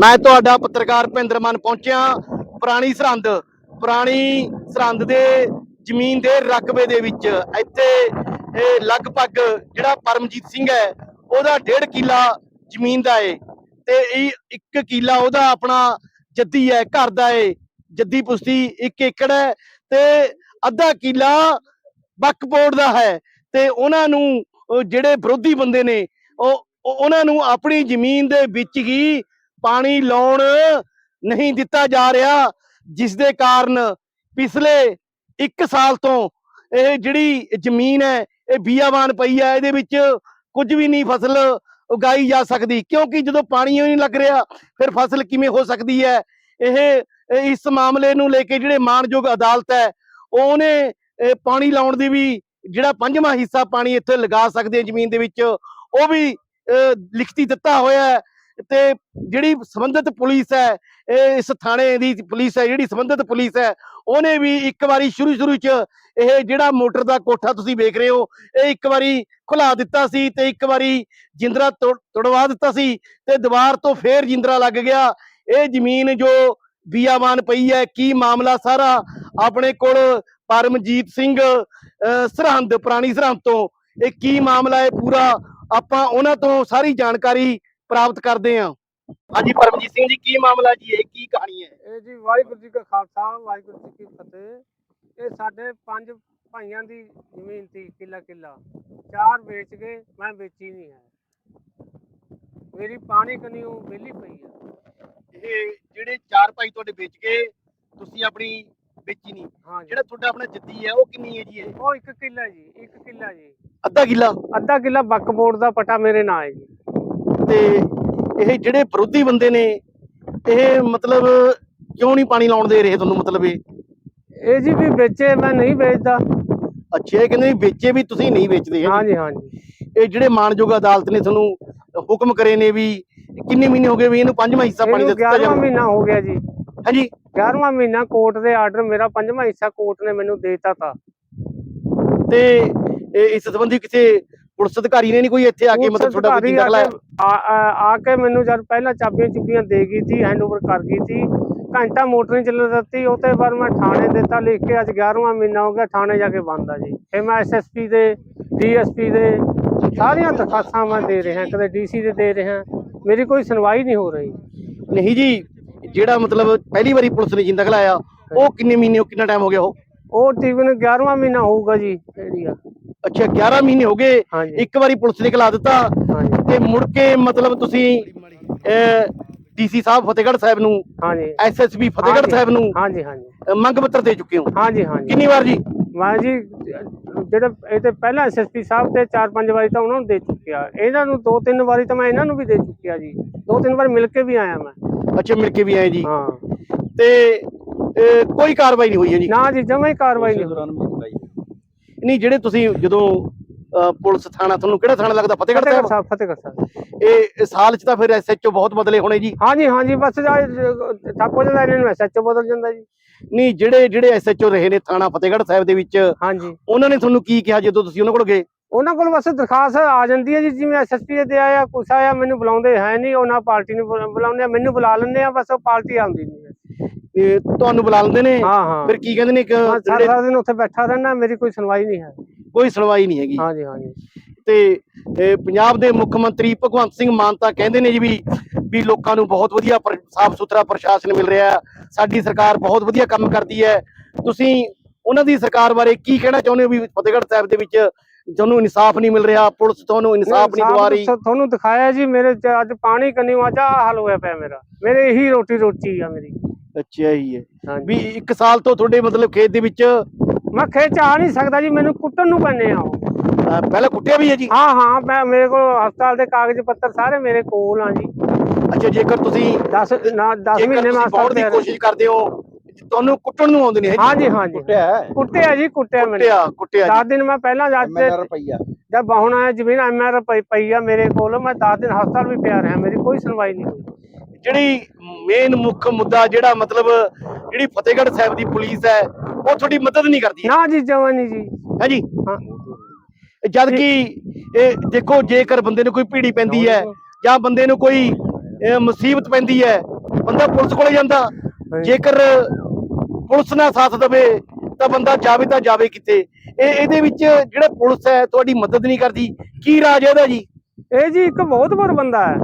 ਮੈਂ ਤੁਹਾਡਾ ਪੱਤਰਕਾਰ ਭਿੰਦਰ ਮਨ ਪਹੁੰਚਿਆ। ਪੁਰਾਣੀ ਸਰਹੰਦ ਪੁਰਾਣੀ ਸਰਹੰਦ ਦੇ ਜ਼ਮੀਨ ਦੇ ਰਕਬੇ ਦੇ ਵਿੱਚ। ਇੱਥੇ, ਇਹ ਲਗਭਗ ਜਿਹੜਾ ਪਰਮਜੀਤ ਸਿੰਘ ਹੈ, ਉਹਦਾ ਡੇਢ ਕਿੱਲਾ ਜ਼ਮੀਨ ਦਾ ਏ। ਤੇ ਇਹ ਇੱਕ ਕਿੱਲਾ ਉਹਦਾ ਆਪਣਾ ਜੱਦੀ ਹੈ, ਘਰ ਦਾ ਏ। ਜੱਦੀ ਪੁਸ਼ਤੀ ਇੱਕ ਏਕੜ ਹੈ ਤੇ ਅੱਧਾ ਕਿੱਲਾ ਵਕਫ ਦਾ ਹੈ। ਤੇ ਉਹਨਾਂ ਨੂੰ ਜਿਹੜੇ ਵਿਰੋਧੀ ਬੰਦੇ ਨੇ ਉਹ- ਉਹਨਾਂ ਨੂੰ ਆਪਣੀ ਜ਼ਮੀਨ ਦੇ ਵਿੱਚ ਹੀ ਪਾਣੀ ਲਾਉਣ ਨਹੀਂ ਦਿੱਤਾ ਜਾ ਰਿਹਾ ਜਿਸ ਦੇ ਕਾਰਨ ਪਿਛਲੇ 1 ਸਾਲ ਤੋਂ ਇਹ ਜਿਹੜੀ ਜ਼ਮੀਨ ਹੈ ਇਹ ਬੀਆਬਾਨ ਪਈ ਹੈ ਇਹਦੇ ਵਿੱਚ ਕੁਝ ਵੀ ਨਹੀਂ ਫਸਲ ਉਗਾਈ ਜਾ ਸਕਦੀ। ਕਿਉਂਕਿ ਜਦੋਂ ਪਾਣੀ ਹੀ ਨਹੀਂ ਲੱਗ ਰਿਹਾ ਫਿਰ ਫਸਲ ਕਿਵੇਂ ਹੋ ਸਕਦੀ ਹੈ? ਇਹ ਇਸ ਮਾਮਲੇ ਨੂੰ ਲੈ ਕੇ ਜਿਹੜੇ ਮਾਨਯੋਗ ਅਦਾਲਤ ਹੈ ਉਹਨੇ ਪਾਣੀ ਲਾਉਣ ਦੀ ਵੀ ਜਿਹੜਾ ਪੰਜਵਾਂ ਹਿੱਸਾ ਪਾਣੀ ਇੱਥੇ ਲਗਾ ਸਕਦੇ ਆ ਜ਼ਮੀਨ ਦੇ ਵਿੱਚ ਉਹ ਵੀ ਅਹ, ਲਿਖਤੀ ਦਿੱਤਾ ਹੋਇਆ ਹੈ। ਤੇ ਜਿਹੜੀ ਸੰਬੰਧਿਤ ਪੁਲਿਸ ਹੈ, ਇਹ ਇਸ ਥਾਣੇ ਦੀ ਪੁਲਿਸ ਹੈ, ਜਿਹੜੀ ਸੰਬੰਧਿਤ ਪੁਲਿਸ ਹੈ, ਉਹਨੇ ਵੀ ਇੱਕ ਵਾਰੀ ਸ਼ੁਰੂ ਸ਼ੁਰੂ ਚ ਇਹ ਜਿਹੜਾ ਮੋਟਰ ਦਾ ਕੋਠਾ ਤੁਸੀਂ ਵੇਖ ਰਹੇ ਹੋ, ਇਹ ਇੱਕ ਵਾਰੀ ਖੁਲਾ ਦਿੱਤਾ ਸੀ ਤੇ ਇੱਕ ਵਾਰੀ ਜਿੰਦਰਾ ਤੋੜ- ਤੁੜਵਾ ਦਿੱਤਾ ਸੀ ਤੇ ਦੀਵਾਰ ਤੋਂ ਫੇਰ ਜਿੰਦਰਾ ਲੱਗ ਗਿਆ। ਇਹ ਜ਼ਮੀਨ ਜੋ ਬੀਆਵਾਨ ਪਈ ਹੈ, ਕੀ ਮਾਮਲਾ ਸਾਰਾ? ਆਪਣੇ ਕੋਲ ਪਰਮਜੀਤ ਸਿੰਘ ਸਰਹੰਦ, ਪੁਰਾਣੀ ਸਰਹੰਦ ਤੋਂ। ਇਹ ਕੀ ਮਾਮਲਾ ਹੈ ਪੂਰਾ? ਆਪਾਂ ਉਹਨਾਂ ਤੋਂ ਸਾਰੀ ਜਾਣਕਾਰੀ ਪ੍ਰਾਪਤ ਕਰਦੇ ਹਾਂ। ਹਾਂਜੀ ਪਰਮਜੀਤ ਸਿੰਘ ਜੀ ਕੀ ਮਾਮਲਾ ਜੀ? ਇਹ ਕੀ ਕਹਾਣੀ ਹੈ? ਇਹ ਜੀ ਵਾਹਿਗੁਰੂ ਜੀ ਕਾ ਖਾਲਸਾ ਵਾਹਿਗੁਰੂ ਜੀ ਕੀ ਫਤਿਹ। ਇਹ ਸਾਡੇ ਪੰਜ ਭਾਈਆਂ ਦੀ ਜ਼ਮੀਨ ਸੀ ਕਿੱਲਾ ਕਿੱਲਾ। ਚਾਰ ਵੇਚ ਗਏ ਮੈਂ ਵੇਚੀ ਨਹੀਂ ਹੈ। ਮੇਰੀ ਪਾਣੀ ਕਨੀਓ ਵਿਹਲੀ ਪਈ ਆ ਇਹ ਜਿਹੜੇ ਚਾਰ ਭਾਈ ਤੁਹਾਡੇ ਵੇਚ ਕੇ ਤੁਸੀਂ ਆਪਣੀ ਵੇਚੀ ਨਹੀਂ। ਹਾਂ ਜਿਹੜਾ ਤੁਹਾਡਾ ਆਪਣਾ ਜੱਦੀ ਹੈ ਉਹ ਕਿੰਨੀ ਹੈ ਜੀ ਇਹ? ਉਹ ਇੱਕ ਕਿੱਲਾ ਜੀ ਇੱਕ ਕਿੱਲਾ ਜੀ। ਅੱਧਾ ਕਿੱਲਾ? ਅੱਧਾ ਕਿੱਲਾ ਬੱਕ ਬੋਰਡ ਦਾ ਪਟਾ ਮੇਰੇ ਨਾਂ ਹੈ ਜੀ। ਤੇ ਇਹ ਜਿਹੜੇ ਵਿਰੋਧੀ ਬੰਦੇ ਨੇ ਇਹ ਮਤਲਬ ਕਿਉਂ ਨਹੀਂ ਪਾਣੀ ਲਾਉਣ ਦੇ ਰਹੇ ਤੁਹਾਨੂੰ ਮਤਲਬ ਇਹ? ਇਹ ਜੀ ਵੀ ਵੇਚੇ ਮੈਂ ਨਹੀਂ ਵੇਚਦਾ। ਅੱਛਾ ਇਹ ਕਹਿੰਦੇ ਵੀ ਵੇਚੇ ਵੀ ਤੁਸੀਂ ਨਹੀਂ ਵੇਚਦੇ ਹਾਂ ਹੈਗੇ। ਜੀ ਹਾਂ ਜੀ ਇਹ ਜਿਹੜੇ ਮਾਨਯੋਗ ਅਦਾਲਤ ਨੇ ਤੁਹਾਨੂੰ ਹੁਕਮ ਕਰੇ ਨੇ ਵੀ ਕਿੰਨੇ ਮਹੀਨੇ ਹੋ ਗਏ ਵੀ ਇਹਨੂੰ ਪੰਜਵਾਂ ਹਿੱਸਾ ਪਾਣੀ ਦਾ ਇਹਨੂੰ ਦਿੱਤਾ 11ਵਾਂ ਜਾਵੇ ਮਹੀਨਾ ਹੋ ਗਿਆ ਜੀ। ਹਾਂਜੀ। 11ਵਾਂ ਮਹੀਨਾ ਕੋਰਟ ਦੇ ਆਰਡਰ ਮੇਰਾ ਪੰਜਵਾਂ ਹਿੱਸਾ ਕੋਰਟ ਨੇ ਮੈਨੂੰ ਦੇ ਦਿੱਤਾ ਤਾ। ਤੇ ਇਹ ਇਸ ਸੰਬੰਧੀ ਕਿਸੇ ਪੁਲਿਸ ਅਧਿਕਾਰੀ ਨੇ ਨਹੀਂ ਕੋਈ ਇੱਥੇ ਆ ਕੇ ਮਤਲਬ ਤੁਹਾਡਾ ਕੋਈ ਜਿੰਦਾ ਲਾਇਆ ਆ ਕੇ- ਮੈਨੂੰ ਜਦ ਪਹਿਲਾਂ ਚਾਬੀਆਂ ਚੁੱਕੀਆਂ ਦੇ ਗਈ ਸੀ ਹੈਂਡਓਵਰ ਕਰ ਗਈ ਸੀ। ਘੰਟਾ ਮੋਟਰ ਨਹੀਂ ਚੱਲਣ ਦਿੱਤੀ ਉਹ ਤੇ ਬਾਅਦ ਮੈਂ ਥਾਣੇ ਦਿੱਤਾ ਲਿਖ ਕੇ ਅੱਜ 11ਵਾਂ ਮਹੀਨਾ ਹੋ ਗਿਆ ਥਾਣੇ ਜਾ ਕੇ ਬੰਦ ਆ ਜੀ। ਫਿਰ ਮੈਂ ਐਸਐਸਪੀ ਦੇ ਡੀਐਸਪੀ ਦੇ ਸਾਰੀਆਂ ਦਰਖਾਸਤਾਂ ਮੈਂ ਦੇ ਰਿਹਾ ਕਦੇ ਡੀਸੀ ਦੇ ਦੇ ਰਿਹਾ। ਮੇਰੀ ਕੋਈ ਸੁਣਵਾਈ ਨਹੀਂ ਹੋ ਰਹੀ। ਨਹੀਂ ਜੀ ਜਿਹੜਾ ਮਤਲਬ ਪਹਿਲੀ ਵਾਰੀ ਪੁਲਿਸ ਨੇ ਜਿੰਦਾ ਲਾਇਆ ਉਹ ਕਿੰਨੇ ਮਹੀਨੇ ਕਿੰਨਾ ਟਾਈਮ ਹੋ ਗਿਆ ਉਹ? ਉਹ ਤਕਰੀਬਨ 11ਵਾਂ ਮਹੀਨਾ ਹੋਊਗਾ ਜੀ। ਜਿਹੜੀ ਆ ਅੱਛਾ 11 ਮਹੀਨੇ ਹੋ ਗਏ ਹਾਂਜੀ। ਇੱਕ ਵਾਰੀ ਪੁਲਿਸ ਨੇ ਖਿਲਾ ਦਿੱਤਾ ਹਾਂਜੀ। ਤੇ ਮੁੜ ਕੇ ਮਤਲਬ ਤੁਸੀਂ ਡੀਸੀ ਸਾਹਿਬ ਫਤਿਹਗੜ੍ਹ ਸਾਹਿਬ ਨੂੰ ਹਾਂਜੀ। ਐਸਐਸਪੀ ਫਤਿਹਗੜ੍ਹ। ਸਾਹਿਬ ਨੂੰ ਹਾਂਜੀ ਹਾਂਜੀ। ਮੰਗ ਪੱਤਰ ਦੇ ਚੁੱਕੇ ਹੋ? ਹਾਂਜੀ ਹਾਂਜੀ। ਕਿੰਨੀ ਵਾਰ ਜੀ? ਮੈਂ ਜੀ ਜਿਹੜਾ ਇਹ ਤੇ ਪਹਿਲਾਂ ਐਸਐਸਪੀ ਸਾਹਿਬ ਤੇ ਚਾਰ ਪੰਜ ਵਾਰੀ ਤਾਂ ਉਹਨਾਂ ਨੂੰ ਦੇ ਚੁੱਕਿਆ। ਇਹਨਾਂ ਨੂੰ ਦੋ ਤਿੰਨ ਵਾਰੀ ਤਾਂ ਮੈਂ ਇਹਨਾਂ ਨੂੰ ਵੀ ਦੇ ਚੁੱਕਿਆ ਜੀ। ਦੋ ਤਿੰਨ ਵਾਰ ਮਿਲ ਕੇ ਵੀ ਆਇਆ ਮੈਂ। ਅੱਛਾ ਮਿਲ ਕੇ ਵੀ ਆਏ ਜੀ। ਹਾਂ। ਤੇ ਕੋਈ ਕਾਰਵਾਈ ਨਹੀਂ ਹੋਈ ਹੈ ਜੀ? ਨਾ ਜੀ ਜਮਾਂ ਹੀ ਕਾਰਵਾਈ ਨਹੀਂ ਹੋਈ। ਨਹੀਂ ਜਿਹੜੇ ਤੁਸੀਂ ਜਦੋਂ ਪੁਲਿਸ ਥਾਣਾ ਤੁਹਾਨੂੰ ਕਿਹੜਾ ਥਾਣਾ ਲੱਗਦਾ? ਫਤਿਹਗੜ੍ਹ ਸਾਹਿਬ? ਸਾਹਿਬ ਫਤਿਹਗੜ੍ਹ ਸਾਹਿਬ। ਇਹ ਸਾਲ ਚ ਤਾਂ ਫਿਰ ਐਸਐਚਓ ਬਹੁਤ ਬਦਲੇ ਹੋਣੇ ਜੀ। ਹਾਂਜੀ ਹਾਂਜੀ ਬਸ ਠੱਪ ਹੋ ਜਾਂਦਾ ਇਹਨਾਂ ਨੂੰ ਐਸਐਚਓ ਬਦਲ ਜਾਂਦਾ ਜੀ। ਨਹੀਂ ਜਿਹੜੇ ਜਿਹੜੇ ਐਸਐਚਓ ਰਹੇ ਨੇ ਥਾਣਾ ਫਤਿਹਗੜ੍ਹ ਸਾਹਿਬ ਦੇ ਵਿੱਚ ਹਾਂਜੀ। ਉਹਨਾਂ ਨੇ ਤੁਹਾਨੂੰ ਕੀ ਕਿਹਾ ਜਦੋਂ ਤੁਸੀਂ ਉਹਨਾਂ ਕੋਲ ਗਏ? ਉਹਨਾਂ ਕੋਲ ਬਸ ਦਰਖਾਸਤ ਆ ਜਾਂਦੀ ਹੈ ਜੀ ਜਿਵੇਂ ਐਸਐਸਪੀ ਦੇ ਆਇਆ ਕੁਛ ਆਇਆ ਮੈਨੂੰ ਬੁਲਾਉਂਦੇ ਹੈ ਨਹੀਂ ਉਹਨਾਂ ਪਾਰਟੀ ਨੂੰ ਬੁਲਾ- ਬੁਲਾਉਂਦੇ ਆ ਮੈਨੂੰ ਬੁਲਾ ਲੈਂਦੇ ਆ ਬਸ ਉਹ ਪਾਰਟੀ ਆਉਂਦੀ ਨਹੀਂ ਇਹ ਤੁਹਾਨੂੰ ਬੁਲਾ ਲੈਂਦੇ ਨੇ? ਹਾਂ ਹਾਂ। ਫਿਰ ਕੀ ਕਹਿੰਦੇ ਨੇ ਕਿ ਮੈਂ ਸਾਰਾ ਜਿਹੜੇ ਸਾਰਾ ਦਿਨ ਉੱਥੇ ਬੈਠਾ ਰਹਿਣਾ ਮੇਰੀ ਕੋਈ ਸੁਣਵਾਈ ਨਹੀਂ ਹੈ। ਕੋਈ ਸੁਣਵਾਈ ਨਹੀਂ ਹੈਗੀ। ਹਾਂਜੀ ਹਾਂਜੀ। ਤੇ ਇਹ ਪੰਜਾਬ ਦੇ ਮੁੱਖ ਮੰਤਰੀ ਭਗਵੰਤ ਸਿੰਘ ਮਾਨ ਤਾਂ ਕਹਿੰਦੇ ਨੇ ਜੀ ਵੀ ਵੀ ਲੋਕਾਂ ਨੂੰ ਬਹੁਤ ਵਧੀਆ ਸਾਫ਼ ਸੁਥਰਾ ਪ੍ਰਸ਼ਾਸਨ ਮਿਲ ਰਿਹਾ ਹੈ। ਸਾਡੀ ਸਰਕਾਰ ਬਹੁਤ ਵਧੀਆ ਕੰਮ ਕਰਦੀ ਹੈ। ਤੁਸੀਂ ਉਹਨਾਂ ਦੀ ਸਰਕਾਰ ਬਾਰੇ ਕੀ ਕਹਿਣਾ ਚਾਹੁੰਦੇ ਹੋ ਵੀ ਫਤਿਹਗੜ੍ਹ ਸਾਹਿਬ ਦੇ ਵਿੱਚ ਤੁਹਾਨੂੰ ਇਨਸਾਫ ਨਹੀਂ ਮਿਲ ਰਿਹਾ ਪੁਲਿਸ ਤੁਹਾਨੂੰ ਇਨਸਾਫ ਨਹੀਂ ਦਵਾ ਰਹੀ? ਤੁਹਾਨੂੰ ਦਿਖਾਇਆ ਜੀ ਮੇਰੇ ਚ ਅੱਜ ਪਾਣੀ ਕੰਨੀ ਆਹ ਹਾਲ ਹੋਇਆ ਪਿਆ ਮੇਰਾ। ਮੇਰੇ ਇਹੀ ਰੋਟੀ ਰੋਟੀ ਆ ਮੇਰੀ। ਅੱਛਾ ਹੀ ਹੈ। ਹਾਂਜੀ। ਵੀ ਇੱਕ ਸਾਲ ਤੋਂ ਤੁਹਾਡੇ ਮਤਲਬ ਖੇਤ ਦੇ ਵਿੱਚ ਮੈਂ ਖੇਤ ਚ ਆ ਨਹੀਂ ਸਕਦਾ ਜੀ ਮੈਨੂੰ ਕੁੱਟਣ ਨੂੰ ਪੈਣੇ ਆ ਉਹ। ਪਹਿਲਾਂ ਕੁੱਟਿਆ ਵੀ ਹੈ ਜੀ? ਹਾਂ ਹਾਂ ਮੈਂ ਮੇਰੇ ਕੋਲ ਹਸਪਤਾਲ ਦੇ ਕਾਗਜ਼ ਪੱਤਰ ਸਾਰੇ ਮੇਰੇ ਕੋਲ ਆ ਜੀ। ਅੱਛਾ ਜੇਕਰ ਤੁਸੀਂ 10 ਨਾ 10 ਜੇਕਰ ਮਹੀਨੇ ਮੈਂ ਤੁਸੀਂ ਬੌੜ ਦੀ ਕੋਸ਼ਿਸ਼ ਕਰਦੇ ਹੋ ਤੁਹਾਨੂੰ ਕੁੱਟਣ ਨੂੰ ਆਉਂਦੇ ਨੇ ਹਾਂਜੀ ਹਾਂਜੀ ਕੁੱਟਿਆ ਜੀ ਕੁੱਟਿਆ ਮੈਨੂੰ। ਕੁੱਟਿਆ ਕੁੱਟਿਆ ਜੀ। 10 ਦਿਨ ਮੈਂ ਪਹਿਲਾਂ ਜਾ ਕੇ ਰੁਪਈਆ। ਜਦ ਬਾਹਣ ਆਇਆ ਜ਼ਮੀਨ ਐਮਆਰ ਪਈ ਪਈ ਆ ਮੇਰੇ ਕੋਲ ਮੈਂ 10 ਦਿਨ ਹਸਪਤਾਲ ਵੀ ਪਿਆ ਰਿਹਾ ਮੇਰੀ ਕੋਈ ਸੁਣਵਾਈ ਨਹੀਂ ਹੋਈ। ਜਿਹੜੀ ਮੇਨ ਮੁੱਖ ਮੁੱਦਾ ਜਿਹੜਾ ਮਤਲਬ ਜਿਹੜੀ ਫਤਿਹਗੜ੍ਹ ਸਾਹਿਬ ਦੀ ਪੁਲਿਸ ਹੈ ਉਹ ਤੁਹਾਡੀ ਮਦਦ ਨਹੀਂ ਕਰਦੀ। ਨਾ ਜੀ ਜਵਾਂ ਨਹੀਂ ਜੀ। ਹੈ ਜੀ? ਹਾਂ। ਜਦ ਕਿ ਇਹ ਦੇਖੋ ਜੇਕਰ ਬੰਦੇ ਨੂੰ ਕੋਈ ਭੀੜੀ ਪੈਂਦੀ ਹੈ ਜਾਂ ਬੰਦੇ ਨੂੰ ਕੋਈ ਮੁਸੀਬਤ ਪੈਂਦੀ ਹੈ ਬੰਦਾ ਪੁਲਿਸ ਕੋਲੇ ਜਾਂਦਾ। ਜੇਕਰ ਪੁਲਿਸ ਨਾ ਸਾਥ ਦੇਵੇ ਤਾਂ ਬੰਦਾ ਜਾਵੇ ਤਾਂ ਜਾਵੇ ਕਿੱਥੇ ਇਹ ਇਹਦੇ ਵਿੱਚ ਜਿਹੜਾ ਪੁਲਿਸ ਹੈ ਤੁਹਾਡੀ ਮਦਦ ਨਹੀਂ ਕਰਦੀ। ਕੀ ਰਾਜ ਹੈ ਇਹਦਾ ਜੀ? ਇਹ ਜੀ ਇੱਕ ਬਹੁਤ ਬੜ ਬੰਦਾ ਹੈ।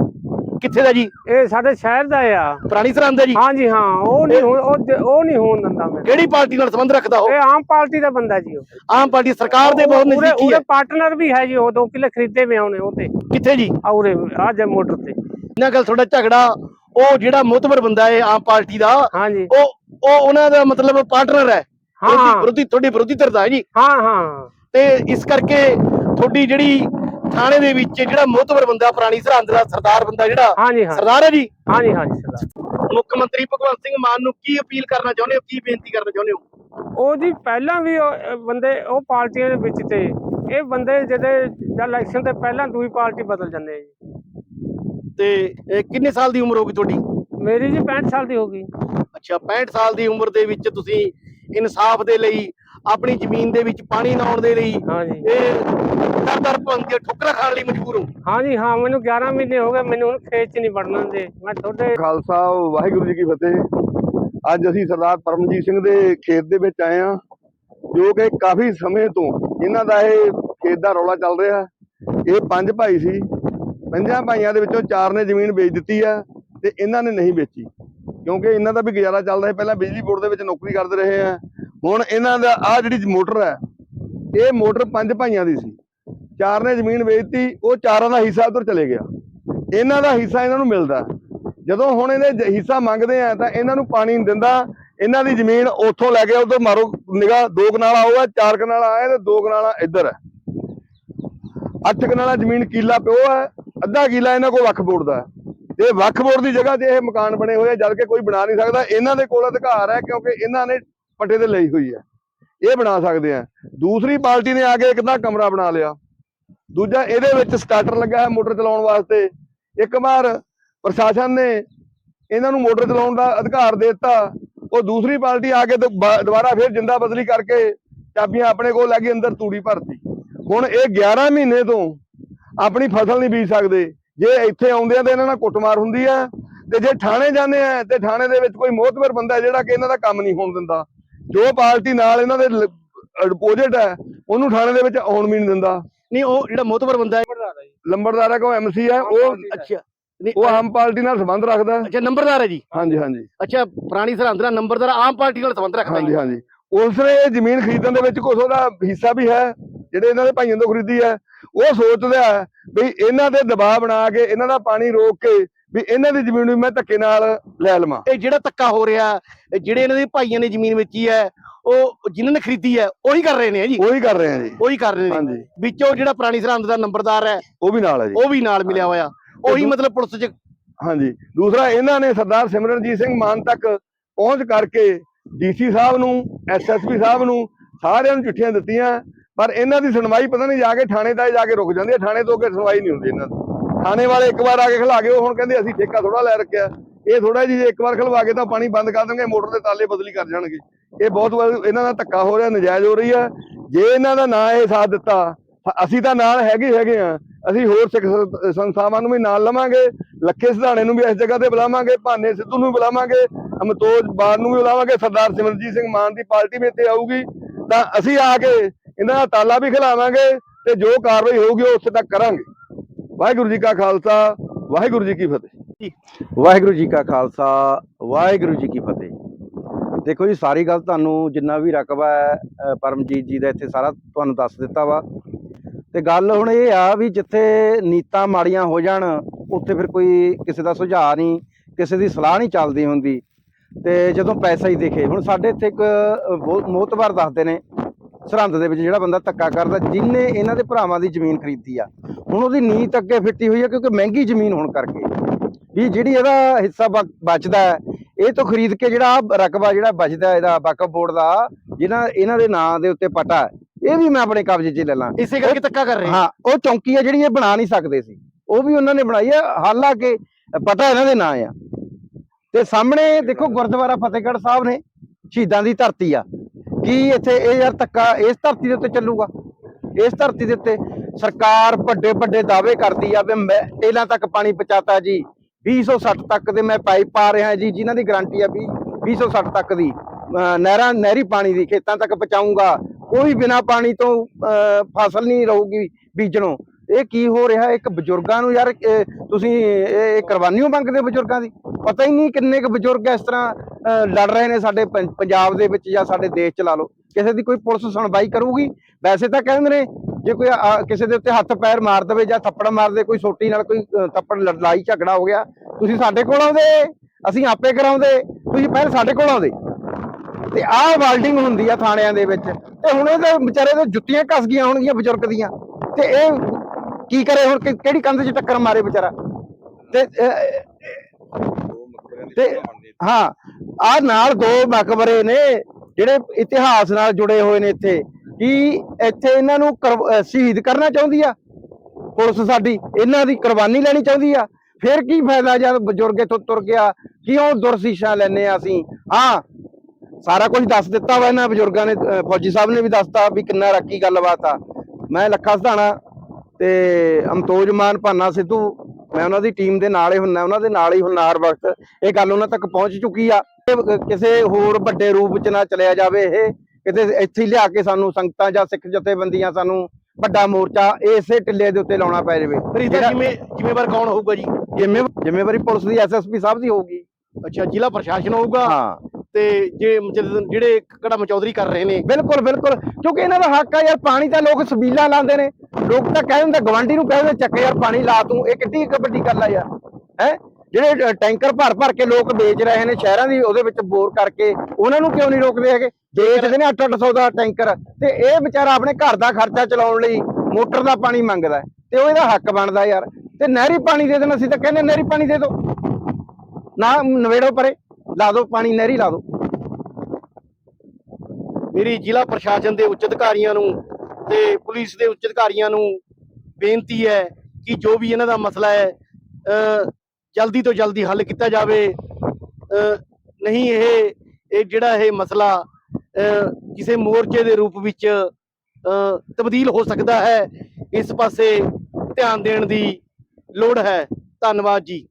ਕਿੱਥੇ ਦਾ ਜੀ? ਇਹ ਸਾਡੇ ਸ਼ਹਿਰ ਦਾ ਆ। ਪੁਰਾਣੀ ਸਰਹੰਦ ਹੈ ਜੀ? ਹਾਂ ਜੀ ਹਾਂ ਉਹ ਨਹੀਂ ਹੋਣ- ਉਹ ਜ- ਉਹ ਨਹੀਂ ਹੋਣ ਦਿੰਦਾ ਮੈਂ। ਕਿਹੜੀ ਪਾਰਟੀ ਨਾਲ ਸੰਬੰਧ ਰੱਖਦਾ ਉਹ? ਇਹ ਆਮ ਪਾਰਟੀ ਦਾ ਬੰਦਾ ਜੀ ਉਹ। ਆਮ ਪਾਰਟੀ ਸਰਕਾਰ ਦੇ ਬਹੁਤ ਉਹਦੇ ਨਜ਼ਦੀਕੀ ਉਹਦੇ ਹੈ। ਪਾਰਟਨਰ ਵੀ ਹੈ ਜੀ ਉਹ 2 ਕਿੱਲੇ ਖਰੀਦੇ ਵੇ ਉਹਨੇ ਉਹ ਤੇ। ਕਿੱਥੇ ਜੀ? ਔਰੇ ਆ ਜੇ ਮੋਟਰ ਤੇ। ਇਹਨਾਂ ਗੱਲ ਤੁਹਾਡਾ ਝਗੜਾ ਉਹ ਜਿਹੜਾ ਮੋਤਬਰ ਬੰਦਾ ਹੈ ਆਮ ਪਾਰਟੀ ਦਾ ਹਾਂ ਜੀ ਉਹ ਉਹ ਉਹਨਾਂ ਦਾ ਮਤਲਬ ਪਾਰਟਨਰ ਹੈ। ਹਾਂ। ਵਿਰੋਧੀ- ਵਿਰੋਧੀ ਤੁਹਾਡੀ ਵਿਰੋਧੀ ਧਿਰ ਦਾ ਹੈ ਜੀ। ਹਾਂ ਹਾਂ। ਤੇ ਇਸ ਕਰਕੇ ਤੁਹਾਡੀ ਜਿਹੜੀ ਥਾਣੇ ਦੇ ਵਿੱਚ ਜਿਹੜਾ ਮੋਤਬਰ ਬੰਦਾ ਪੁਰਾਣੀ ਸਰਹੰਦ ਦਾ ਸਰਦਾਰ ਬੰਦਾ ਜਿਹੜਾ ਹਾਂ ਜੀ ਹਾਂ ਸਰਦਾਰ ਹੈ ਜੀ? ਹਾਂ ਜੀ ਹਾਂ ਜੀ ਸਰਦਾਰ। ਮੁੱਖ ਮੰਤਰੀ ਭਗਵੰਤ ਸਿੰਘ ਮਾਨ ਨੂੰ ਕੀ ਅਪੀਲ ਕਰਨਾ ਚਾਹੁੰਦੇ ਹੋ? ਕੀ ਬੇਨਤੀ ਕਰਨਾ ਚਾਹੁੰਦੇ ਹੋ? ਉਹ ਜੀ ਪਹਿਲਾਂ ਵੀ ਬੰਦੇ ਉਹ ਪਾਰਟੀਆਂ ਦੇ ਵਿੱਚ ਤੇ ਇਹ ਬੰਦੇ ਜਿਹੜੇ ਜਾਂ ਇਲੈਕਸ਼ਨ ਤੇ ਪਹਿਲਾਂ ਦੂਈ ਪਾਰਟੀ ਬਦਲ ਜਾਂਦੇ ਆ ਜੀ। ਤੇ ਇਹ ਕਿੰਨੇ ਸਾਲ ਦੀ ਉਮਰ ਹੋਗੀ ਤੁਹਾਡੀ? ਮੇਰੀ ਜੀ 65 ਸਾਲ ਦੀ ਹੋ ਗਈ। ਅੱਛਾ 65 ਸਾਲ ਦੀ ਉਮਰ ਦੇ ਵਿੱਚ ਤੁਸੀਂ ਇਨਸਾਫ ਦੇ ਲਈ ਆਪਣੀ ਜ਼ਮੀਨ ਦੇ ਵਿੱਚ ਪਾਣੀ ਲਾਉਣ ਦੇ ਲਈ ਹਾਂ ਜੀ ਇਹ ਦਰ ਦਰ ਪੰਦੇ ਠੋਕਰਾਂ ਖਾਣ ਲਈ ਮਜਬੂਰ ਹੋ ਹਾਂ ਜੀ ਹਾਂ ਮੈਨੂੰ 11 ਮਹੀਨੇ ਹੋ ਗਏ ਮੈਨੂੰ ਹੁਣ ਖੇਤ 'ਚ ਨਹੀਂ ਵੜਨ ਦੇ ਮੈਂ ਤੁਹਾਡੇ ਖਾਲਸਾ ਵਾਹਿਗੁਰੂ ਜੀ ਕੀ ਫਤਿਹ। ਅੱਜ ਅਸੀਂ ਸਰਦਾਰ ਪਰਮਜੀਤ ਸਿੰਘ ਦੇ ਖੇਤ ਦੇ ਵਿੱਚ ਆਏ ਆ ਜੋ ਕਿ ਕਾਫੀ ਸਮੇਂ ਤੋਂ ਇਹਨਾਂ ਦਾ ਇਹ ਖੇਤ ਦਾ ਰੌਲਾ ਚੱਲ ਰਿਹਾ ਇਹ ਪੰਜ ਭਾਈ ਸੀ। ਪੰਜਾਂ ਭਾਈਆਂ ਦੇ ਵਿੱਚੋਂ ਚਾਰ ਨੇ ਜ਼ਮੀਨ ਵੇਚ ਦਿੱਤੀ ਆ ਤੇ ਇਹਨਾਂ ਨੇ ਨਹੀਂ ਵੇਚੀ। ਕਿਉਂਕਿ ਇਹਨਾਂ ਦਾ ਵੀ ਗੁਜ਼ਾਰਾ ਚੱਲਦਾ ਹੈ। ਪਹਿਲਾਂ ਬਿਜਲੀ ਬੋਰਡ ਦੇ ਵਿੱਚ ਨੌਕਰੀ ਕਰਦੇ ਰਹੇ ਆ ਹੁਣ ਇਹਨਾਂ ਦਾ ਆ ਜਿਹੜੀ ਮੋਟਰ ਹੈ, ਇਹ ਮੋਟਰ ਪੰਜ ਭਾਈਆਂ ਦੀ ਸੀ। ਚਾਰ ਨੇ ਜ਼ਮੀਨ ਵੇਚਤੀ, ਉਹ ਚਾਰਾਂ ਦਾ ਹਿੱਸਾ ਉਧਰ ਚਲੇ ਗਿਆ। ਇਹਨਾਂ ਦਾ ਹਿੱਸਾ ਇਹਨਾਂ ਨੂੰ ਮਿਲਦਾ। ਜਦੋਂ ਹੁਣ ਇਹਦੇ ਹਿੱਸਾ ਮੰਗਦੇ ਆ, ਤਾਂ ਇਹਨਾਂ ਨੂੰ ਪਾਣੀ ਨਹੀਂ ਦਿੰਦਾ। ਇਹਨਾਂ ਦੀ ਜ਼ਮੀਨ ਉੱਥੋਂ ਲੈ ਕੇ ਉਧਰ ਮਾਰੋ ਨਿਗਾ ਦੋ ਕਨਾਲਾ ਉਹ ਹੈ ਚਾਰ ਕਨਾਲਾ ਆਇਆ ਤੇ ਦੋ ਕਨਾਲਾ ਇੱਧਰ ਹੈ ਅੱਠ ਕਨਾਲਾ ਜ਼ਮੀਨ ਕੀਲਾ ਪਿਓ ਹੈ ਅੱਧਾ ਕੀਲਾ ਇਹਨਾਂ ਕੋਲ ਵੱਖ ਬੋਰਡ ਦਾ ਇਹ ਵੱਖ ਬੋਰਡ ਦੀ ਜਗ੍ਹਾ ਤੇ ਇਹ ਮਕਾਨ ਬਣੇ ਹੋਏ ਆ, ਜਦ ਕਿ ਕੋਈ ਬਣਾ ਨਹੀਂ ਸਕਦਾ। ਇਹਨਾਂ ਦੇ ਕੋਲ ਅਧਿਕਾਰ ਹੈ, ਕਿਉਂਕਿ ਇਹਨਾਂ ਨੇ ਪੱਟੇ ਤੇ ਲਈ ਹੋਈ ਹੈ। ਇਹ ਬਣਾ ਸਕਦੇ ਆ ਦੂਸਰੀ ਪਾਰਟੀ ਨੇ ਆ ਕੇ ਇੱਕ ਤਾਂ ਕਮਰਾ ਬਣਾ ਲਿਆ। ਦੂਜਾ ਇਹਦੇ ਵਿੱਚ ਸਟਾਰਟਰ ਲੱਗਾ ਹੈ ਮੋਟਰ ਚਲਾਉਣ ਵਾਸਤੇ। ਇੱਕ ਵਾਰ ਪ੍ਰਸ਼ਾਸਨ ਨੇ ਇਹਨਾਂ ਨੂੰ ਮੋਟਰ ਚਲਾਉਣ ਦਾ ਅਧਿਕਾਰ ਦੇ ਦਿੱਤਾ। ਉਹ ਦੂਸਰੀ ਪਾਰਟੀ ਆ ਕੇ ਦੁ- ਦੁਬਾਰਾ ਫਿਰ ਜਿੰਦਾ ਬਦਲੀ ਕਰਕੇ ਚਾਬੀਆਂ ਆਪਣੇ ਕੋਲ ਲੈ ਕੇ ਅੰਦਰ ਤੂੜੀ ਭਰਤੀ। ਹੁਣ ਇਹ 11 ਮਹੀਨੇ ਤੋਂ ਆਪਣੀ ਫਸਲ ਨਹੀਂ ਬੀਜ ਸਕਦੇ। ਜੇ ਇੱਥੇ ਆਉਂਦੇ ਆ ਤਾਂ ਇਹਨਾਂ ਨਾਲ ਕੁੱਟਮਾਰ ਹੁੰਦੀ ਆ ਤੇ ਜੇ ਥਾਣੇ ਜਾਂਦੇ ਆ ਤੇ ਥਾਣੇ ਦੇ ਵਿੱਚ ਕੋਈ ਮੋਹਤਵਰ ਬੰਦਾ ਜਿਹੜਾ ਕਿ ਇਹਨਾਂ ਦਾ ਕੰਮ ਨਹੀਂ ਹੋਣ ਦਿੰਦਾ। ਜੋ ਪਾਰਟੀ ਨਾਲ ਇਹਨਾਂ ਦੇ ਡਿਪੋਜ਼ਿਟ ਹੈ ਉਹਨੂੰ ਥਾਣੇ ਦੇ ਵਿੱਚ ਆਉਣ ਵੀ ਨਹੀਂ ਦਿੰਦਾ। ਨਹੀਂ ਉਹ ਜਿਹੜਾ ਮੋਤਬਰ ਬੰਦਾ ਹੈ ਲੰਬੜਦਾਰ ਹੈ ਕੋ ਐਮਸੀ ਹੈ ਉਹ ਅੱਛਾ ਉਹ ਆਮ ਪਾਰਟੀ ਨਾਲ ਸੰਬੰਧ ਰੱਖਦਾ। ਅੱਛਾ ਨੰਬਰਦਾਰ ਹੈ ਜੀ। ਹਾਂਜੀ ਹਾਂਜੀ। ਅੱਛਾ ਪੁਰਾਣੀ ਸਰਹੰਦ ਦਾ ਨੰਬਰਦਾਰ ਆਮ ਪਾਰਟੀ ਨਾਲ ਸੰਬੰਧ ਰੱਖਦਾ ਹਾਂਜੀ ਹਾਂਜੀ। ਉਸ ਨੇ ਇਹ ਜ਼ਮੀਨ ਖਰੀਦਣ ਦੇ ਵਿੱਚ ਕੁਛ ਉਹਦਾ ਹਿੱਸਾ ਵੀ ਹੈ ਜਿਹੜੇ ਇਹਨਾਂ ਦੇ ਭਾਈਆਂ ਤੋਂ ਖਰੀਦੀ ਹੈ। ਉਹ ਸੋਚਦਾ ਹੈ ਵੀ ਇਹਨਾਂ ਤੇ ਦਬਾਅ ਬਣਾ ਕੇ ਇਹਨਾਂ ਦਾ ਪਾਣੀ ਰੋਕ ਕੇ ਵੀ ਇਹਨਾਂ ਦੀ ਜ਼ਮੀਨ ਵੀ ਮੈਂ ਧੱਕੇ ਨਾਲ ਲੈ ਲਵਾਂ। ਇਹ ਜਿਹੜਾ ਧੱਕਾ ਹੋ ਰਿਹਾ ਜਿਹੜੇ ਇਹਨਾਂ ਦੇ ਭਾਈਆਂ ਨੇ ਜ਼ਮੀਨ ਵੇਚੀ ਹੈ ਉਹ ਜਿਨ੍ਹਾਂ ਨੇ ਖਰੀਦੀ ਹੈ ਉਹੀ ਕਰ ਰਹੇ ਨੇ ਜੀ। ਉਹੀ ਕਰ ਰਹੇ ਆ ਜੀ। ਉਹੀ ਕਰ ਰਹੇ ਨੇ। ਵਿੱਚੋਂ ਜਿਹੜਾ ਪੁਰਾਣੀ ਸਰਹੰਦ ਦਾ ਨੰਬਰਦਾਰ ਹੈ ਉਹ ਵੀ ਨਾਲ ਹੈ ਜੀ। ਉਹ ਵੀ ਨਾਲ ਮਿਲਿਆ ਹੋਇਆ। ਉਹੀ ਮਤਲਬ ਪੁਲਿਸ 'ਚ ਹਾਂਜੀ। ਦੂਸਰਾ ਇਹਨਾਂ ਨੇ ਸਰਦਾਰ ਸਿਮਰਨਜੀਤ ਸਿੰਘ ਮਾਨ ਤੱਕ ਪਹੁੰਚ ਕਰਕੇ ਡੀਸੀ ਸਾਹਿਬ ਨੂੰ ਐਸਐਸਪੀ ਸਾਹਿਬ ਨੂੰ ਸਾਰਿਆਂ ਨੂੰ ਚਿੱਠੀਆਂ ਦਿੱਤੀਆਂ ਪਰ ਇਹਨਾਂ ਦੀ ਸੁਣਵਾਈ ਪਤਾ ਨਹੀਂ ਜਾ ਕੇ ਥਾਣੇ ਦਾ ਜਾ ਕੇ ਰੁਕ ਜਾਂਦੀ ਹੈ ਥਾਣੇ ਤੋਂ ਅੱਗੇ ਸੁਣਵਾਈ ਨਹੀਂ ਹੁੰਦੀ ਇਹਨਾਂ ਦੀ। ਥਾਣੇ ਵਾਲੇ ਇੱਕ ਵਾਰ ਆ ਕੇ ਖਿਲਾ ਗਏ ਉਹ ਹੁਣ ਕਹਿੰਦੇ ਅਸੀਂ ਠੇਕਾ ਥੋੜਾ ਲੈ ਰੱਖਿਆ। ਇਹ ਥੋੜਾ ਜੀ, ਜੇ ਇੱਕ ਵਾਰ ਖਲਵਾ ਕੇ ਤਾਂ ਪਾਣੀ ਬੰਦ ਕਰ ਦੇਣਗੇ, ਮੋਟਰ ਦੇ ਤਾਲੇ ਬਦਲੀ ਕਰ ਜਾਣਗੇ। ਇਹ ਬਹੁਤ ਵਾਰ ਇਹਨਾਂ ਦਾ ਧੱਕਾ ਹੋ ਰਿਹਾ, ਨਜਾਇਜ਼ ਹੋ ਰਹੀ ਹੈ ਜੇ ਇਹਨਾਂ ਦਾ ਨਾਂ ਇਹ ਸਾਥ ਦਿੱਤਾ, ਅਸੀਂ ਤਾਂ ਨਾਲ ਹੈਗੇ ਹੈਗੇ ਆ। ਅਸੀਂ ਹੋਰ ਸਿੱਖ ਸੰਸਥਾਵਾਂ ਨੂੰ ਵੀ ਨਾਲ ਲਵਾਂਗੇ, ਲੱਖੇ ਸਿਧਾਣੇ ਨੂੰ ਵੀ ਇਸ ਜਗ੍ਹਾ ਤੇ ਬੁਲਾਵਾਂਗੇ, ਭਾਨੇ ਸਿੱਧੂ ਨੂੰ ਵੀ ਬੁਲਾਵਾਂਗੇ, ਅਮਤੋਜ ਬਾਰ ਨੂੰ ਵੀ ਬੁਲਾਵਾਂਗੇ, ਸਰਦਾਰ ਸਿਮਰਜੀਤ ਸਿੰਘ ਮਾਨ ਦੀ ਪਾਰਟੀ ਵੀ ਇੱਥੇ ਆਊਗੀ। ਤਾਂ ਅਸੀਂ ਆ ਕੇ ਇਹਨਾਂ ਦਾ ਤਾਲਾ ਵੀ ਖਿਲਾਵਾਂਗੇ ਤੇ ਜੋ ਕਾਰਵਾਈ ਹੋਊਗੀ, ਉਹ ਉੱਥੇ ਤੱਕ ਕਰਾਂਗੇ। ਵਾਹਿਗੁਰੂ ਜੀ ਕਾ ਖਾਲਸਾ ਵਾਹਿਗੁਰੂ ਜੀ ਕੀ ਫਤਿਹ। ਵਾਹਿਗੁਰੂ ਜੀ ਕਾ ਖਾਲਸਾ ਵਾਹਿਗੁਰੂ ਜੀ ਕੀ ਫਤਿਹ। ਦੇਖੋ ਜੀ ਸਾਰੀ ਗੱਲ ਤੁਹਾਨੂੰ ਜਿੰਨਾ ਵੀ ਰਕਬਾ ਹੈ ਪਰਮਜੀਤ ਜੀ ਦਾ ਇੱਥੇ ਸਾਰਾ ਤੁਹਾਨੂੰ ਦੱਸ ਦਿੱਤਾ ਵਾ। ਤੇ ਗੱਲ ਹੁਣ ਇਹ ਆ ਵੀ ਜਿੱਥੇ ਨੀਤਾਂ ਮਾੜੀਆਂ ਹੋ ਜਾਣ ਉੱਥੇ ਫਿਰ ਕੋਈ ਕਿਸੇ ਦਾ ਸੁਝਾਅ ਨਹੀਂ ਕਿਸੇ ਦੀ ਸਲਾਹ ਨਹੀਂ ਚੱਲਦੀ ਹੁੰਦੀ। ਤੇ ਜਦੋਂ ਪੈਸਾ ਹੀ ਦਿਖੇ ਹੁਣ ਸਾਡੇ ਇੱਥੇ ਇੱਕ ਅ, ਬਹੁਤ ਮੋਤਬਾਰ ਦੱਸਦੇ ਨੇ ਸਰਹੰਦ ਦੇ ਵਿੱਚ ਜਿਹੜਾ ਬੰਦਾ ਧੱਕਾ ਕਰਦਾ ਜਿਨੇ ਇਹਨਾਂ ਦੇ ਭਰਾਵਾਂ ਦੀ ਜ਼ਮੀਨ ਖਰੀਦੀ ਆ ਹੁਣ ਉਹਦੀ ਨੀਤ ਅੱਗੇ ਫਿੱਟੀ ਹੋਈ ਆ ਕਿਉਂਕਿ ਮਹਿੰਗੀ ਜ਼ਮੀਨ ਹੋਣ ਕਰਕੇ। ਵੀ ਜਿਹੜੀ ਇਹਦਾ ਹਿੱਸਾ ਬਚ- ਬਚਦਾ ਹੈ ਇਹ ਤੋਂ ਖਰੀਦ ਕੇ ਜਿਹੜਾ ਰਕਬਾ ਜਿਹੜਾ ਬਚਦਾ ਇਹਦਾ ਵਕਫ ਬੋਰਡ ਦਾ ਜਿਹਨਾਂ ਇਹਨਾਂ ਦੇ ਨਾਂ ਦੇ ਉੱਤੇ ਪਟਾ ਹੈ, ਇਹ ਵੀ ਮੈਂ ਆਪਣੇ ਕਬਜ਼ੇ 'ਚ ਲੈ ਲਾਂ। ਇਸੇ ਕਰਕੇ ਧੱਕਾ ਕਰ ਰਹੇ ਹਾਂ? ਉਹ ਚੌਂਕੀ ਆ ਜਿਹੜੀ ਇਹ ਬਣਾ ਨਹੀਂ ਸਕਦੇ ਸੀ ਉਹ ਵੀ ਉਹਨਾਂ ਨੇ ਬਣਾਈ ਆ ਹਾਲਾਂਕਿ ਪਟਾ ਇਹਨਾਂ ਦੇ ਨਾਂ ਆ। ਤੇ ਸਾਹਮਣੇ ਦੇਖੋ ਗੁਰਦੁਆਰਾ ਫਤਿਹਗੜ੍ਹ ਸਾਹਿਬ ਨੇ ਸ਼ਹੀਦਾਂ ਦੀ ਧਰਤੀ ਆ। ਕੀ ਇੱਥੇ ਇਹ ਯਾਰ ਧੱਕਾ ਇਸ ਧਰਤੀ ਦੇ ਉੱਤੇ ਚੱਲੂਗਾ? ਇਸ ਧਰਤੀ ਦੇ ਉੱਤੇ ਸਰਕਾਰ ਵੱਡੇ ਵੱਡੇ ਦਾਅਵੇ ਕਰਦੀ ਆ ਵੀ ਮੈਂ ਟੇਲਾਂ ਤੱਕ ਪਾਣੀ ਪਹੁੰਚਾਤਾ ਜੀ 2060 ਤੱਕ ਦੇ ਮੈਂ ਪਾਈਪ ਪਾ ਰਿਹਾ ਜੀ, ਜਿਨ੍ਹਾਂ ਦੀ ਗਾਰੰਟੀ ਆ ਵੀ 2060 ਤੱਕ ਦੀ ਨਹਿਰਾਂ, ਨਹਿਰੀ ਪਾਣੀ ਦੀ ਖੇਤਾਂ ਤੱਕ ਪਹੁੰਚਾਊਂਗਾ। ਕੋਈ ਬਿਨਾ ਪਾਣੀ ਤੋਂ ਫਸਲ ਨਹੀਂ ਰਹੂਗੀ ਬੀਜਣੋਂ। ਇਹ ਕੀ ਹੋ ਰਿਹਾ ਇੱਕ ਬਜ਼ੁਰਗਾਂ ਨੂੰ ਯਾਰ ਤੁਸੀਂ ਇਹ ਇਹ ਕੁਰਬਾਨੀਓ ਮੰਗਦੇ ਬਜ਼ੁਰਗਾਂ ਦੀ? ਪਤਾ ਹੀ ਨਹੀਂ ਕਿੰਨੇ ਕੁ ਬਜ਼ੁਰਗ ਇਸ ਤਰ੍ਹਾਂ ਲੜ ਰਹੇ ਨੇ ਸਾਡੇ ਪੰ- ਪੰਜਾਬ ਦੇ ਵਿੱਚ ਜਾਂ ਸਾਡੇ ਦੇਸ਼ ਚ ਲਾ ਲਓ। ਕਿਸੇ ਦੀ ਕੋਈ ਪੁਲਿਸ ਸੁਣਵਾਈ ਕਰੂਗੀ? ਵੈਸੇ ਤਾਂ ਕਹਿੰਦੇ ਨੇ ਜੇ ਕੋਈ ਕਿਸੇ ਦੇ ਉੱਤੇ ਹੱਥ ਪੈਰ ਮਾਰ ਦੇਵੇ ਜਾਂ ਥੱਪੜ ਮਾਰ ਦੇ ਕੋਈ ਸੋਟੀ ਨਾਲ ਕੋਈ ਥੱਪੜ ਲੜਾਈ ਝਗੜਾ ਹੋ ਗਿਆ, ਤੁਸੀਂ ਸਾਡੇ ਕੋਲ ਆਉਂਦੇ, ਅਸੀਂ ਆਪੇ ਕਰਾਉਂਦੇ, ਤੁਸੀਂ ਪਹਿਲਾਂ ਸਾਡੇ ਕੋਲ ਆਉਂਦੇ। ਤੇ ਆਹ ਵਾਲਡਿੰਗ ਹੁੰਦੀ ਆ ਥਾਣਿਆਂ ਦੇ ਵਿੱਚ, ਤੇ ਹੁਣ ਇਹਦੇ ਵਿਚਾਰੇ ਦੇ ਜੁੱਤੀਆਂ ਘਸ ਗਈਆਂ ਹੋਣਗੀਆਂ ਬਜ਼ੁਰਗ ਦੀਆਂ। ਤੇ ਇਹ ਕੀ ਕਰੇ ਹੁਣ ਕਿਹੜੀ ਕੰਧ 'ਚ ਟੱਕਰ ਮਾਰੇ ਵਿਚਾਰਾ? ਤੇ ਤੇ, ਹਾਂ ਆ ਨਾਲ ਦੋ ਮਕਬਰੇ ਨੇ, ਜਿਹੜੇ ਇਤਿਹਾਸ ਨਾਲ ਜੁੜੇ ਹੋਏ ਨੇ ਇੱਥੇ। ਕੀ ਇੱਥੇ ਇਹਨਾਂ ਨੂੰ ਸ਼ਹੀਦ ਕਰਨਾ ਚਾਹੁੰਦੀ ਆ? ਪੁਲਿਸ ਸਾਡੀ, ਇਹਨਾਂ ਦੀ ਕੁਰਬਾਨੀ ਲੈਣੀ ਚਾਹੁੰਦੀ ਆ? ਫਿਰ ਕੀ ਫਾਇਦਾ ਜਦ ਬਜ਼ੁਰਗ ਇੱਥੋਂ ਤੁਰ ਗਿਆ? ਕਿਉਂ ਦੁਰਸ਼ੀਸ਼ਾ ਲੈਨੇ ਆ ਅਸੀਂ? ਹਾਂ, ਸਾਰਾ ਕੁਝ ਦੱਸ ਦਿੱਤਾ ਵਾ ਇਹਨਾਂ ਬਜ਼ੁਰਗਾਂ ਨੇ ਫੌਜੀ ਸਾਹਿਬ ਨੇ ਵੀ ਦੱਸਤਾ ਵੀ ਕਿੰਨਾ ਰੱਖੀ ਗੱਲਬਾਤ ਆ। ਮੈਂ ਲੱਖਾ ਸਧਾਣਾ ਤੇ ਅਮਤੋਜ ਮਾਨ, ਭਾਨਾ ਸਿੱਧੂ, ਮੈਂ ਉਹਨਾਂ ਦੀ ਟੀਮ ਦੇ ਨਾਲ ਹੀ ਹੁੰਨਾ, ਉਹਨਾਂ ਦੇ ਨਾਲ ਹੀ ਹੁੰਨਾ ਹਰ ਵਕਤ ਇਹ ਗੱਲ ਉਹਨਾਂ ਤੱਕ ਪਹੁੰਚ ਚੁੱਕੀ ਆ। ਕਿਸੇ ਹੋਰ ਵੱਡੇ ਰੂਪ ਚ ਨਾ ਚਲਿਆ ਜਾਵੇ ਇਹ। ਕਿਤੇ ਇੱਥੇ ਹੀ ਲਿਆ ਕੇ ਸਾਨੂੰ ਸੰਗਤਾਂ ਜਾਂ ਸਿੱਖ ਜਥੇਬੰਦੀਆਂ ਸਾਨੂੰ ਵੱਡਾ ਮੋਰਚਾ ਇਸੇ ਟਿੱਲੇ ਦੇ ਉੱਤੇ ਲਾਉਣਾ ਪੈ ਜਾਵੇ। ਇਹਦਾ ਜਿੰਮੇ ਜ਼ਿੰਮੇਵਾਰ ਕੌਣ ਹੋਊਗਾ ਜੀ? ਜਿੰਮੇ ਜ਼ਿੰਮੇਵਾਰੀ ਪੁਲਿਸ ਦੀ ਐਸਐਸਪੀ ਸਾਹਿਬ ਦੀ ਹੋਊਗੀ। ਅੱਛਾ ਜ਼ਿਲ੍ਹਾ ਪ੍ਰਸ਼ਾਸਨ ਹੋਊਗਾ ਹਾਂ। ਤੇ ਜੇ ਜਿਹੜੇ ਕੜਾ ਮਚੌਧਰੀ ਕਰ ਰਹੇ ਨੇ। ਬਿਲਕੁਲ ਬਿਲਕੁਲ। ਕਿਉਂਕਿ ਇਹਨਾਂ ਦਾ ਹੱਕ ਆ ਯਾਰ ਪਾਣੀ ਤਾਂ ਲੋਕ ਸਬੀਲਾਂ ਲਾਉਂਦੇ ਨੇ। ਲੋਕ ਤਾਂ ਕਹਿ ਦਿੰਦੇ ਗਵਾਂਢੀ ਨੂੰ ਕਹਿ ਦਿੰਦੇ ਚੱਕ ਯਾਰ ਪਾਣੀ ਲਾ ਤੂੰ ਇਹ ਕਿੱਡੀ ਵੱਡੀ ਗੱਲ ਆ ਯਾਰ। ਹੈ? ਜਿਹੜੇ ਟੈਂਕਰ ਭਰ ਭਰ ਕੇ ਲੋਕ ਵੇਚ ਰਹੇ ਨੇ ਸ਼ਹਿਰਾਂ ਦੀ ਉਹਦੇ ਵਿੱਚ ਬੋਰ ਕਰਕੇ ਉਹਨਾਂ ਨੂੰ ਕਿਉਂ ਨਹੀਂ ਰੋਕਦੇ ਹੈਗੇ? ਵੇਚਦੇ ਨੇ 8-800 ਦਾ ਟੈਂਕਰ। ਤੇ ਇਹ ਵਿਚਾਰਾ ਆਪਣੇ ਘਰ ਦਾ ਖਰਚਾ ਚਲਾਉਣ ਲਈ ਮੋਟਰ ਦਾ ਪਾਣੀ ਮੰਗਦਾ ਤੇ ਉਹ ਇਹਦਾ ਹੱਕ ਬਣਦਾ ਯਾਰ। ਤੇ ਨਹਿਰੀ ਪਾਣੀ ਦੇ ਦੇਣ ਅਸੀਂ ਤਾਂ ਕਹਿੰਦੇ ਨਹਿਰੀ ਪਾਣੀ ਦੇ ਦਿਓ। ਨਾ ਨਵੇੜੋ ਪਰੇ। ਲਾ ਦਿਓ ਪਾਣੀ ਨਹਿਰੀ ਲਾ ਦਿਓ। ਮੇਰੀ ਜ਼ਿਲ੍ਹਾ ਪ੍ਰਸ਼ਾਸਨ ਦੇ ਉੱਚ ਅਧਿਕਾਰੀਆਂ ਨੂੰ ਤੇ ਪੁਲਿਸ ਦੇ ਉੱਚ ਅਧਿਕਾਰੀਆਂ ਨੂੰ ਬੇਨਤੀ ਹੈ ਕਿ ਜੋ ਵੀ ਇਹਨਾਂ ਦਾ ਮਸਲਾ ਹੈ ਅ, ਜਲਦੀ ਤੋਂ ਜਲਦੀ ਹੱਲ ਕੀਤਾ ਜਾਵੇ। ਨਹੀਂ ਇਹ ਇਹ ਜਿਹੜਾ ਇਹ ਮਸਲਾ ਕਿਸੇ ਮੋਰਚੇ ਦੇ ਰੂਪ ਵਿੱਚ ਤਬਦੀਲ ਹੋ ਸਕਦਾ ਹੈ, ਇਸ ਪਾਸੇ ਧਿਆਨ ਦੇਣ ਦੀ ਲੋੜ ਹੈ। ਧੰਨਵਾਦ ਜੀ।